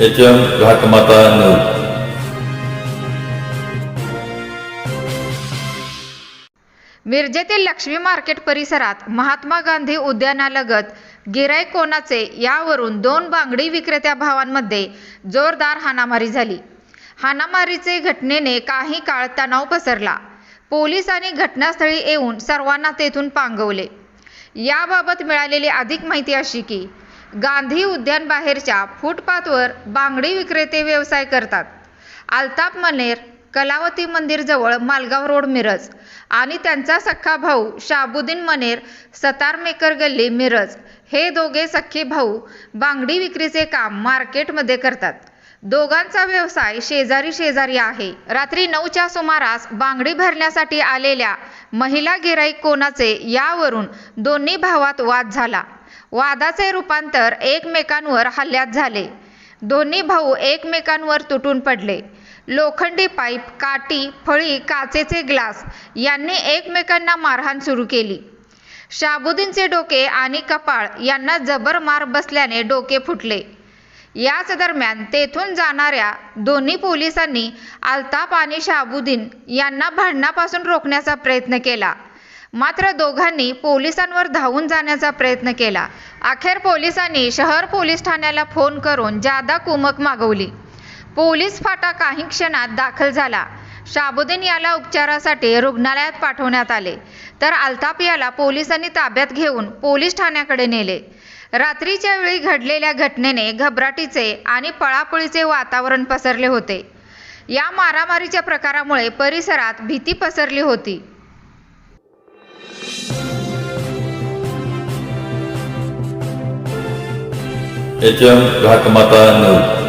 H M Ghatmata news मिरजेतील Laxmi market परिसरात महात्मा गांधी उद्यानालगत गिराय कोणाचे यावरून दोन बांगडी विक्रेत्या भावांमध्ये जोरदार हाणामारी झाली. हाणामारीचे घटनेने काही काळ तणाव पसरला. पोलिसांनी घटनास्थळी येऊन सर्वांना तेथून पांगवले. याबाबत मिळालेली अधिक माहिती अशी की गांधी उद्यानबाहेरच्या फुटपाथवर बांगडी विक्रेते व्यवसाय करतात. आलताप मनेर कलावती मंदिरजवळ मालगाव रोड मिरज आणि त्यांचा सख्खा भाऊ शाबुद्दीन मनेर सतारमेकर गल्ली मिरज हे दोघे सख्खे भाऊ बांगडी विक्रीचे काम मार्केटमध्ये करतात. दोघांचा व्यवसाय शेजारी शेजारी आहे. रात्री नऊच्या सुमारास बांगडी भरण्यासाठी आलेल्या महिला गिराईक कोणाचे यावरून दोन्ही भावात वाद झाला. वादाचे रूपांतर एकमेकांवर हल्ल्यात झाले. दोन्ही भाऊ एकमेकांवर तुटून पडले. लोखंडी पाईप काठी फळी काचेचे ग्लास यांनी एकमेकांना मारहाण सुरू केली. शाबुद्दीनचे डोके आणि कपाळ यांना जबर मार बसल्याने डोके फुटले. याच दरम्यान तेथून जाणाऱ्या दोन्ही पोलिसांनी अल्ताफ आणि शाबुद्दीन यांना भांडणापासून रोखण्याचा प्रयत्न केला. मात्र दोघांनी पोलिसांवर धावून जाण्याचा प्रयत्न केला. अखेर पोलिसांनी शहर पोलीस ठाण्याला फोन करून जादा कुमक मागवली. पोलीस फाटा काही क्षणात दाखल झाला. शाबुद्दीन याला उपचारासाठी रुग्णालयात पाठवण्यात आले. तर अल्ताप याला पोलिसांनी ताब्यात घेऊन पोलीस ठाण्याकडे नेले. रात्रीच्या वेळी घडलेल्या घटनेने घबराटीचे आणि पळापळीचे वातावरण पसरले होते. या मारामारीच्या प्रकारामुळे परिसरात भीती पसरली होती. H M Ghatmata news.